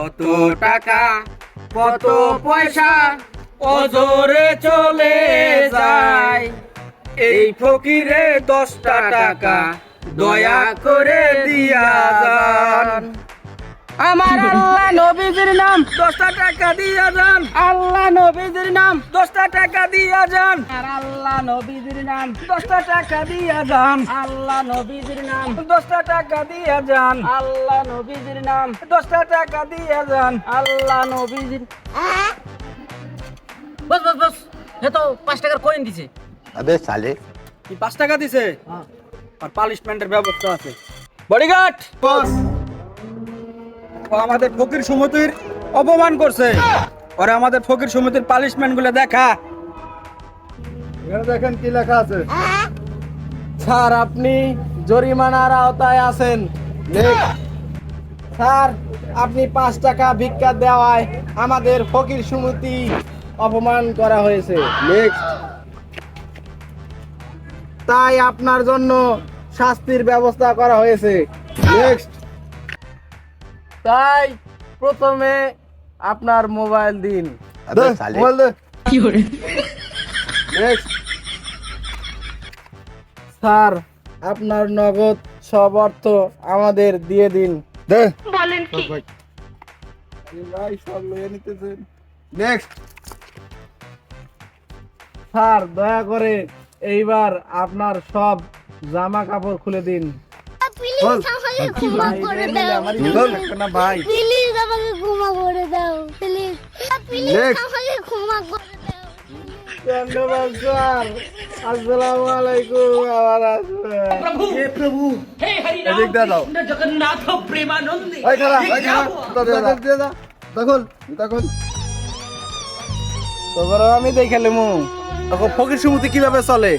কত টাকা, কত পয়সা অজরে চলে যায়। এই ফকিরে দশটা টাকা দয়া করে দিয়া যান আমার আল্লাহ নবীজির নাম। দশটা টাকা দিয়া যান। আল্লাহ নবীজির নাম। দশটা টাকা দিয়া যান। আর আল্লাহ নবীজির নাম। দশটা টাকা দিয়া যান। আল্লাহ নবীজির নাম। দশটা টাকা দিয়া যান। আল্লাহ নবীজির নাম। দশটা টাকা দিয়া যান। আল্লাহ নবীজির বস বস বস। হে তো পাঁচ টাকার কয়েন দিছে। আবে সালে। কি পাঁচ টাকা দিছে? হ্যাঁ। আর পালিশমেন্টের ব্যবস্থা আছে। বডিগার্ড! বস। ও আমাদের ফকির সমিতির অপমান করছে। ওরা আমাদের ফকির সমিতির পালিশমেন্টগুলো দেখা। এখানে দেখেন কি লেখা আছে? স্যার আপনি জরিমানার আওতায় আছেন। স্যার আপনি পাঁচ টাকা ভিক্ষা দেওয়ায় আমাদের ফকির সমিতি অপমান করা হয়েছে। নেক্সট তাই আপনার জন্য শাস্তির ব্যবস্থা করা হয়েছে। নেক্সট তাই প্রথমে আপনার মোবাইল দিন। কি স্যার আপনার নগদ সব অর্থ আমাদের দিয়ে দিন। স্যার দয়া করে এইবার আপনার সব জামা কাপড় খুলে দিন। বল। প্লিজ আমাকে ক্ষমা করে দাও। আমার না ভাই প্লিজ আমাকে ক্ষমা করে দাও। প্লিজ প্লিজ আমাকে ক্ষমা করে দাও ধন্যবাদ স্যার। আসসালামু আলাইকুম আবার আসবেন হে প্রভু। হে হরি এদিক দিয়ে দাও। জগন্নাথ প্রেমানন্দে। ওই খারাপ ওই খারাপ দিয়ে দাও। দেখুন দেখুন তোর আমি দেখে লেমু তখন ফকির সমিতি কীভাবে চলে?